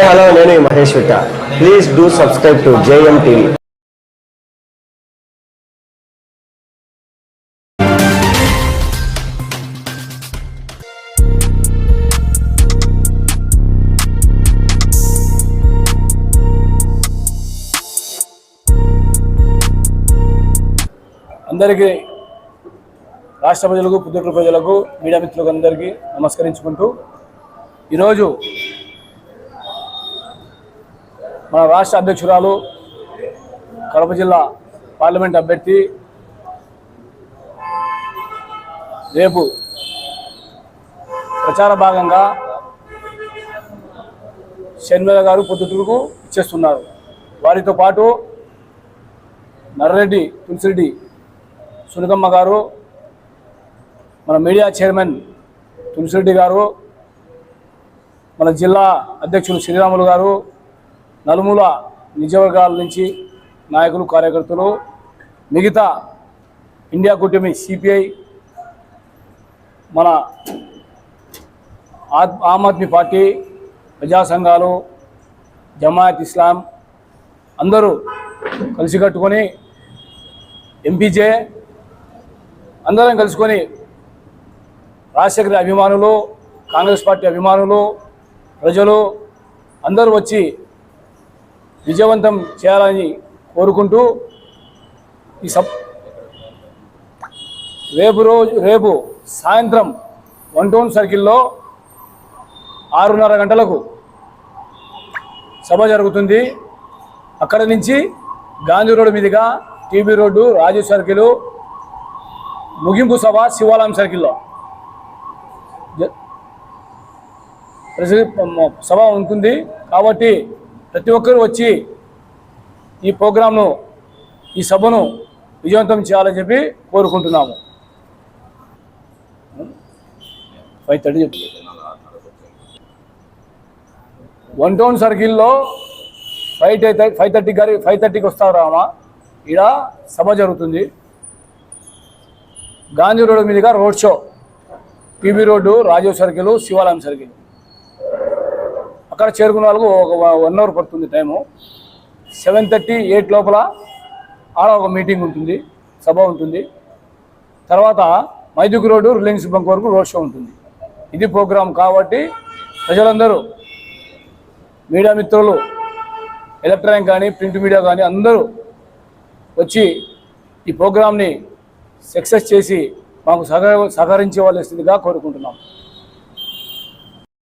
Hello నేను Mahesh Vitta. Please do subscribe to JM TV అందరికీ రాష్ట్ర ప్రజలకు పుదుట్టు ప్రజలకు మీడియా మిత్రులకు అందరికీ నమస్కరించుకుంటూ ఈరోజు మన రాష్ట్ర అధ్యక్షురాలు కడప జిల్లా పార్లమెంట్ అభ్యర్థి రేపు ప్రచార భాగంగా షణ్వేద గారు పొద్దుటూరుకు ఇచ్చేస్తున్నారు. వారితో పాటు నర్రెడ్డి తులసిరెడ్డి సునకమ్మ గారు మన మీడియా చైర్మన్ తులసిరెడ్డి గారు మన జిల్లా అధ్యక్షులు శ్రీరాములు గారు నలుమూల నిజవర్గాల నుంచి నాయకులు కార్యకర్తలు మిగతా ఇండియా కూటమి సిపిఐ మన ఆద్- ఆమ్ ఆద్మీ పార్టీ ప్రజా సంఘాలు జమాయత్ ఇస్లాం అందరూ కలిసి కట్టుకొని ఎంపీజే అందరం కలుసుకొని రాజశేఖర అభిమానులు కాంగ్రెస్ పార్టీ అభిమానులు ప్రజలు అందరూ వచ్చి విజయవంతం చేయాలని కోరుకుంటూ ఈ సబ్ రేపు రోజు రేపు సాయంత్రం వన్ టౌన్ సర్కిల్లో ఆరున్నర గంటలకు సభ జరుగుతుంది. అక్కడ నుంచి గాంధీ రోడ్డు మీదుగా టీబీ రోడ్డు రాజు సర్కిల్ ముగింపు సభ శివాలయం సర్కిల్లో. సభ ఉంటుంది. కాబట్టి ప్రతి ఒక్కరూ వచ్చి ఈ ప్రోగ్రాంను ఈ సభను విజయవంతం చేయాలని చెప్పి కోరుకుంటున్నాము. ఫైవ్ థర్టీ చెప్పి వన్ టౌన్ సర్కిల్లో ఫైవ్ థర్టీ ఫైవ్ థర్టీ గారి ఫైవ్ థర్టీకి వస్తారు రామా? ఇక్కడ సభ జరుగుతుంది. గాంధీ రోడ్డు మీదుగా road show. PB road Rajiv circle శివాలయం సర్కిల్. అక్కడ చేరుకున్న వాళ్ళకు ఒక వన్ అవర్ పడుతుంది టైము. సెవెన్ థర్టీ ఎయిట్ లోపల ఆడ ఒక మీటింగ్ ఉంటుంది సభ ఉంటుంది. తర్వాత మైదుకు రోడ్డు రిలయన్స్ బంక్ వరకు రోడ్ షో ఉంటుంది. ఇది ప్రోగ్రాం కాబట్టి ప్రజలందరూ మీడియా మిత్రులు ఎలక్ట్రానిక్ కానీ ప్రింట్ మీడియా కానీ అందరూ వచ్చి ఈ ప్రోగ్రామ్ని సక్సెస్ చేసి మాకు సహకర సహకరించవలసిందిగా కోరుకుంటున్నాం.